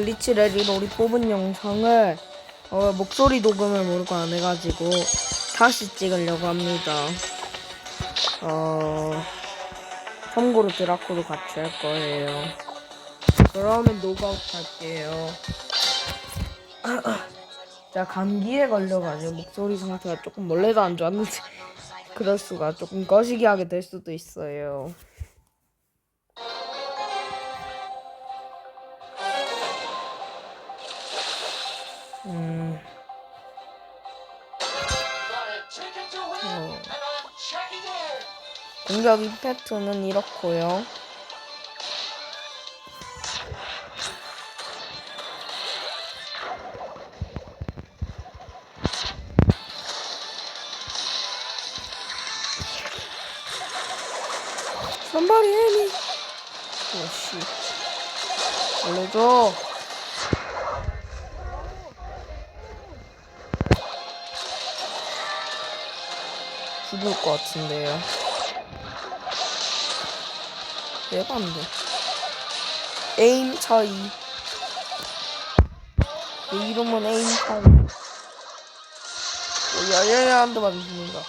글리치 레디로 우리 뽑은 영상을 어, 목소리 녹음을 모르고 안 해가지고 다시 찍으려고 합니다. 어, 참고로 드라코도 같이 할 거예요. 그러면 노가웃 할게요. 자 감기에 걸려가지고 목소리 상태가 조금 원래도 안 좋았는데 그럴 수가 조금 거시기 하게 될 수도 있어요. 공격 임팩트는 이렇고요. Help me. 오씨. 알려줘. 죽을 것 같은데요. 얘가 안 돼. 에임 차이. 내 이름은 에임 차이. 오, 야야야 한 대만 죽는다.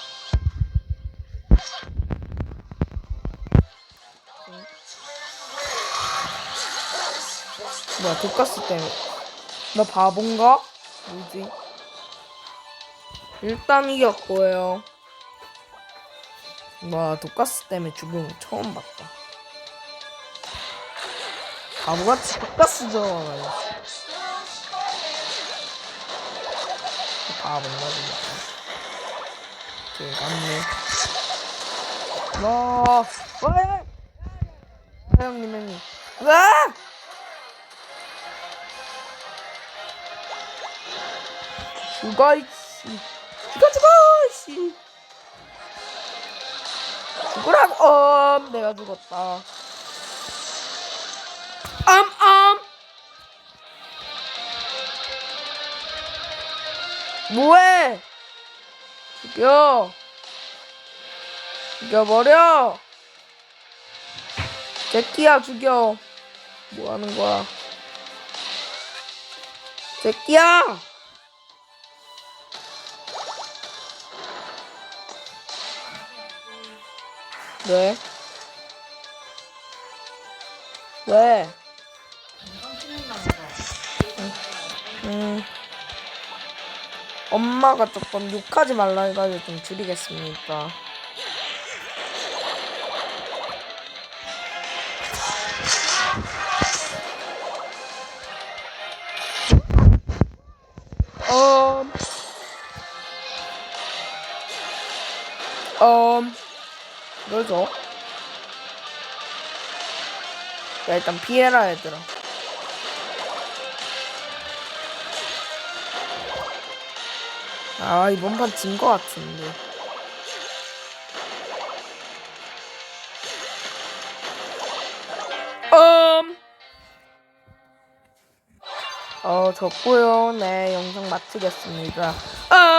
뭐야 독가스 때문에 나 바본가? 뭐지? 일단 이겼고요 와 독가스 때문에 죽은 거 처음 봤다 바보같이 독가스죠 바본가 진짜 개같네 와, 와, 야! 아, 형님, 형님. 와! 죽어 이씨 죽어 죽어 이씨 죽으라고? 어 내가 죽었다. 암암 뭐해? 죽여. 죽여버려. 제끼야 죽여. 뭐 하는 거야? 제끼야 왜? 왜? 음. 엄마가 조금 욕하지 말라 해가지고 좀 줄이겠습니다. 음. 음. 뭐죠? 야 일단 피해라 얘들아 아 이번 판 진 거 같은데 음. 어 졌고요 네 영상 마치겠습니다 음.